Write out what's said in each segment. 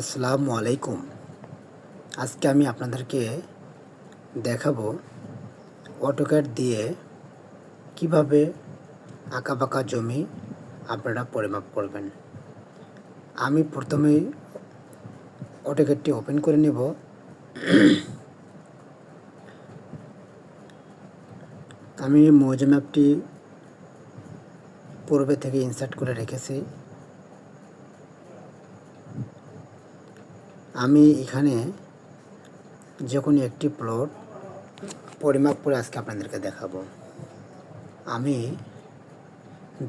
আসসালামু আলাইকুম। আজকে আমি আপনাদেরকে দেখাবো অটোক্যাড দিয়ে কীভাবে আঁকাবাঁকা জমি আপনারা পরিমাপ করবেন। আমি প্রথমেই অটোক্যাডটি ওপেন করে নেব। আমি মৌজা ম্যাপটি পূর্বে থেকে ইনসার্ট করে রেখেছি। আমি এখানে যে কোনো একটি প্লট পরিমাপ করে আজকে আপনাদেরকে দেখাবো। আমি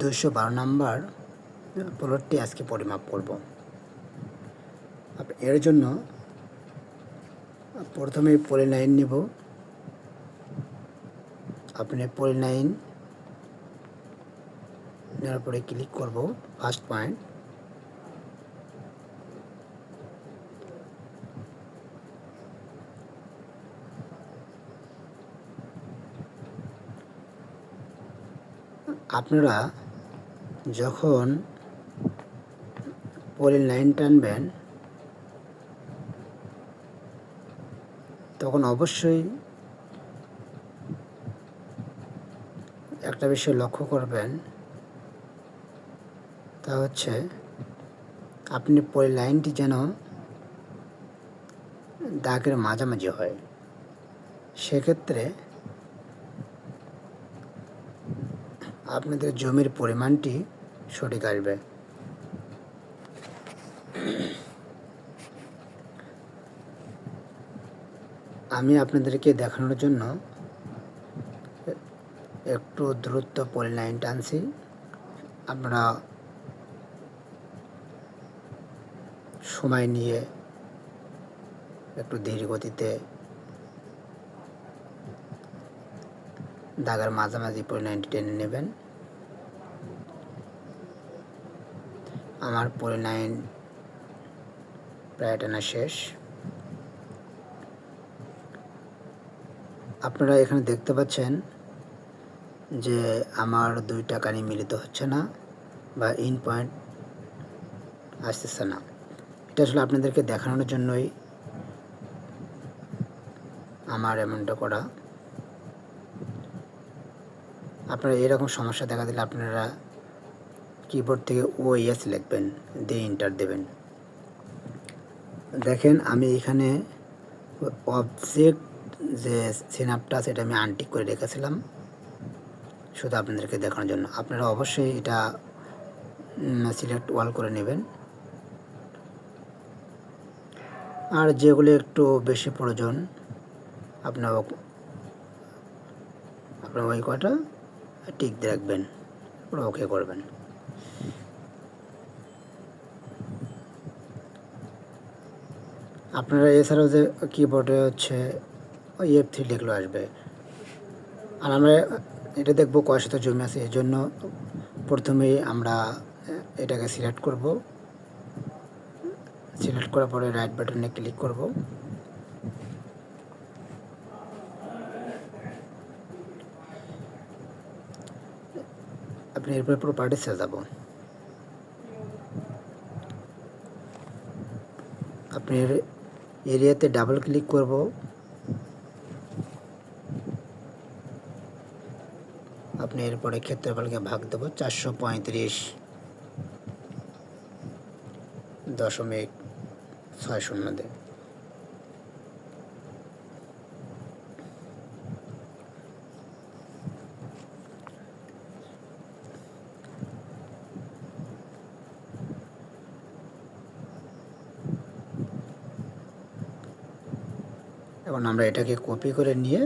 দুশো বারো নাম্বার প্লটটি আজকে পরিমাপ করব। এর জন্য প্রথমে পলি লাইন নিব। আপনি পলি লাইন নেওয়ার পরে ক্লিক করব ফার্স্ট পয়েন্ট আপনারা যখন পলি লাইন টানবেন, তখন অবশ্যই একটা বিষয় লক্ষ্য করবেন। তা হচ্ছে, আপনি পলি লাইনটি যেন দাগের মাঝামাঝি হয়। সেক্ষেত্রে আপনাদের জমির পরিমাণটি সঠিক আসবে। আমি আপনাদেরকে দেখানোর জন্য একটু দ্রুত পলি লাইন টানছি। আপনারা সময় নিয়ে একটু ধীর গতিতে দাগার মাঝামাঝি লাইনটি টেনে নেবেন। আমার লাইন প্রায় টানা শেষ। আপনারা এখানে দেখতে পাচ্ছেন যে আমার দুইটা কানি মিলিত হচ্ছে না বা ইন পয়েন্ট আসতেছে না। এটা আসলে আপনাদেরকে দেখানোর জন্যই আমার এমনটা করা। আপনারা এরকম সমস্যা দেখা দিলে আপনারা কিবোর্ড থেকে ও এস লিখবেন, দিয়ে ইন্টার দেবেন। দেখেন আমি এখানে অবজেক্ট যে সিনাপটা সেটা আমি আনটিক করে রেখেছিলাম, শুধু আপনাদেরকে দেখানোর জন্য। আপনারা অবশ্যই এটা সিলেক্ট ওয়াল করে নেবেন। আর যেগুলো একটু বেশি প্রয়োজন, আপনার আপনার ওই কটা দিয়ে রাখবেন পুরো ওকে করবেন। আপনারা এছাড়াও যে কিবোর্ডে হচ্ছে ওই এফ থ্রি লিখলেও আসবে। আর আমরা এটা দেখব কয় জমি আছে এই জন্য প্রথমেই আমরা এটাকে সিলেক্ট করব। সিলেক্ট করার পরে রাইট বাটনে ক্লিক করব। আপনি এরপরে প্রপার্টিসে যাব। আপনি এরিয়াতে ডাবল ক্লিক করব। আপনি এরপরে ক্ষেত্রফলকে ভাগ দেবো, চারশো পঁয়ত্রিশ দশমিক ছয় শূন্য দেব এখন আমরা এটাকে কপি করে নিয়ে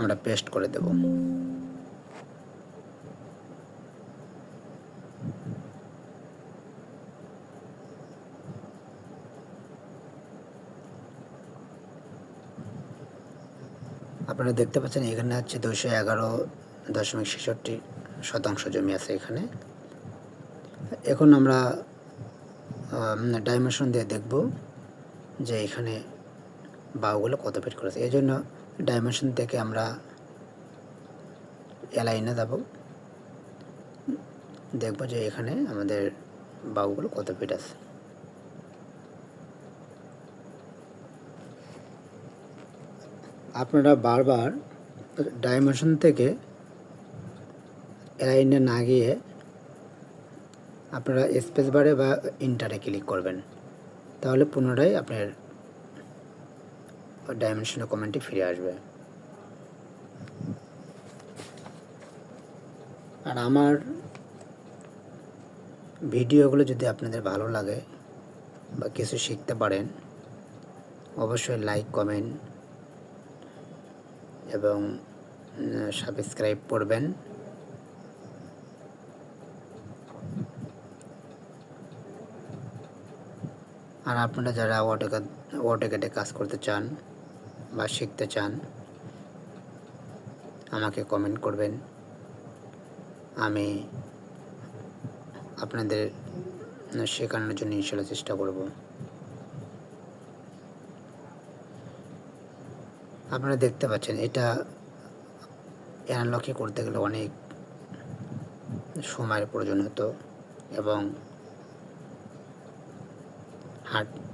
আমরা পেস্ট করে দেব। আপনারা দেখতে পাচ্ছেন এখানে হচ্ছে দুশো এগারো দশমিক ছেষট্টি শতাংশ জমি আছে এখানে। এখন আমরা ডাইমেনশন দিয়ে দেখব যে এখানে বা ওগুলো কত ফিট করেছে? এই জন্য ডাইমেনশন থেকে আমরা অ্যালাইনে যাব। দেখব যে এখানে আমাদের বাহুগুলো কত ফিট আছে। আপনারা বারবার ডাইমেনশন থেকে অ্যালাইনে না গিয়ে আপনারা স্পেস বারে বা ইন্টারে ক্লিক করবেন। তাহলে পুনরায় আপনার ডাইমেনশনের কমেন্টটি ফিরে আসবে। আর আমার ভিডিওগুলো যদি আপনাদের ভালো লাগে বা কিছু শিখতে পারেন, অবশ্যই লাইক কমেন্ট এবং সাবস্ক্রাইব করবেন। আর আপনারা যারা অটোক্যাড অটোক্যাডে কাজ করতে চান বা শিখতে চান, আমাকে কমেন্ট করবেন। আমি আপনাদের শেখানোর জন্য ইনশাল্লাহ চেষ্টা করব। আপনারা দেখতে পাচ্ছেন, এটা অ্যানালকে করতে গেলে অনেক সময়ের প্রয়োজন হতো এবং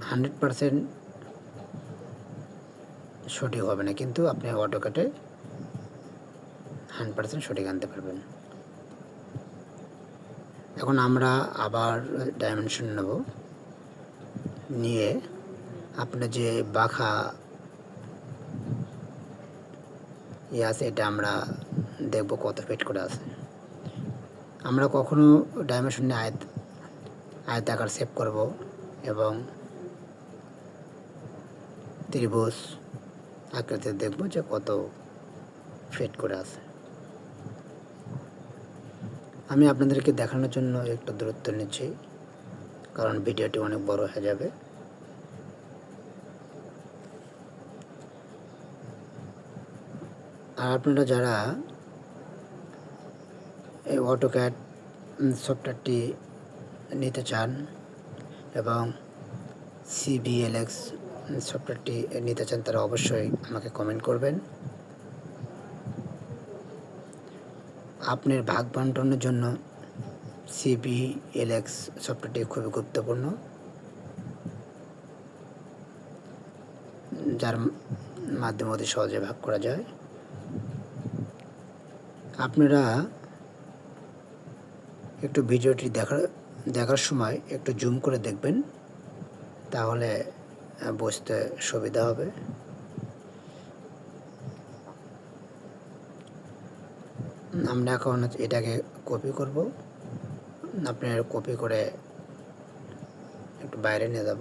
হান্ড্রেড পারসেন্ট সঠিক হবে না, কিন্তু আপনি অটোকেটে হান্ড্রেড পার্সেন্ট সঠিক আনতে পারবেন। এখন আমরা আবার ডাইমেনশন নেব। নিয়ে আপনার যে বাখা ইয়ে আছে, এটা আমরা দেখব কত ফিট করে আছে। আমরা কখনো ডাইমেনশনে আয়ত আয়তাকার সেভ করব এবং ত্রিভুজ আকৃতি দেখব যে কত ফিট করে আছে। আমি আপনাদেরকে দেখানোর জন্য একটু দূরত্ব নিচ্ছি, কারণ ভিডিওটি অনেক বড় হয়ে যাবে। আর আপনারা যারা এই অটোক্যাড সফটওয়্যারটি নিতে চান এবং সিবিএলএক্স সফটওয়্যারটি নিতে চান, তারা অবশ্যই আমাকে কমেন্ট করবেন। আপনার ভাগ বন্টনের জন্য সিবিএলএক্স সফটওয়্যারটি খুবই গুরুত্বপূর্ণ। যার মাধ্যমে অতি সহজে ভাগ করা যায়। আপনারা একটু ভিডিওটি দেখার দেখার সময় একটু জুম করে দেখবেন। তাহলে বুঝতে সুবিধা হবে। আমরা এখন এটাকে কপি করব। আপনার কপি করে একটু বাইরে নিয়ে যাব।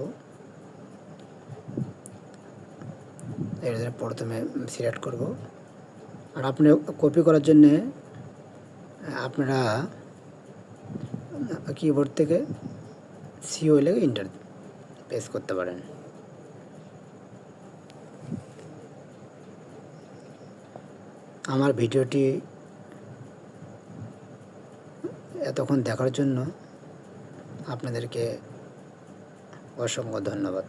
এটা প্রথমে সিলেক্ট করব। আর আপনি কপি করার জন্যে, আপনারা কিবোর্ড থেকে সিও লেগে ইন্টার প্রেস করতে পারেন। আমার ভিডিওটি এতক্ষণ দেখার জন্য আপনাদেরকে অসংখ্য ধন্যবাদ।